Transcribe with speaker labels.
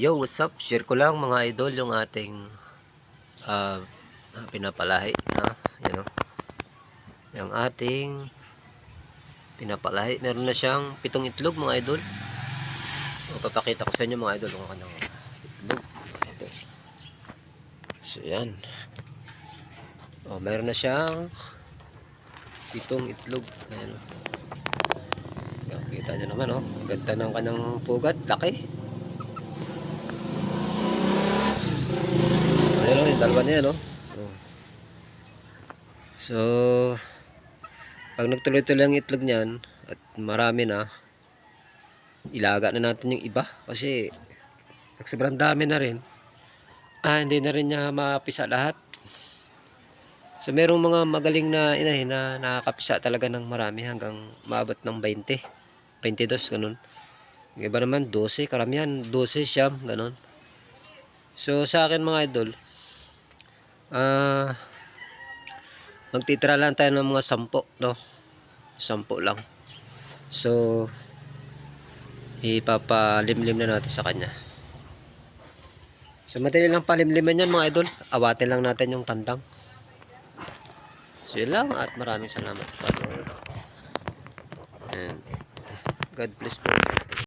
Speaker 1: Yo, what's up? Share ko lang mga idol yung ating ah, pinapalahi. Ha? Yan o. Yung ating pinapalahi. Meron na siyang pitong itlog mga idol. O, papakita ko sa inyo mga idol kung kanyang itlog. Ito. So, yan. O, meron na siyang pitong itlog. Ayan o. Kita nyo naman oh. Ganda ng kanyang pugad. Laki. Dalawa niya no. Oh. So, pag nagtuloy-tuloy ang itlog niyan at marami na, ilaga na natin yung iba kasi pag sobrang dami na rin, ah, hindi na rin niya mapisa lahat. So, merong mga magaling na inahin na nakakapisa talaga ng marami hanggang maabot ng 20. 22, ganun. Yung iba naman, 12. Karamihan, 12, siyam, ganun. So, sa akin mga idol, ah, magtitira lang tayo ng mga 10, no? 10 lang. So, ipapalimlim na natin sa kanya. So, madali lang palimliman yan mga idol. Awatin lang natin yung tandang. So, yun lang at maraming salamat sa panonood. And God bless po.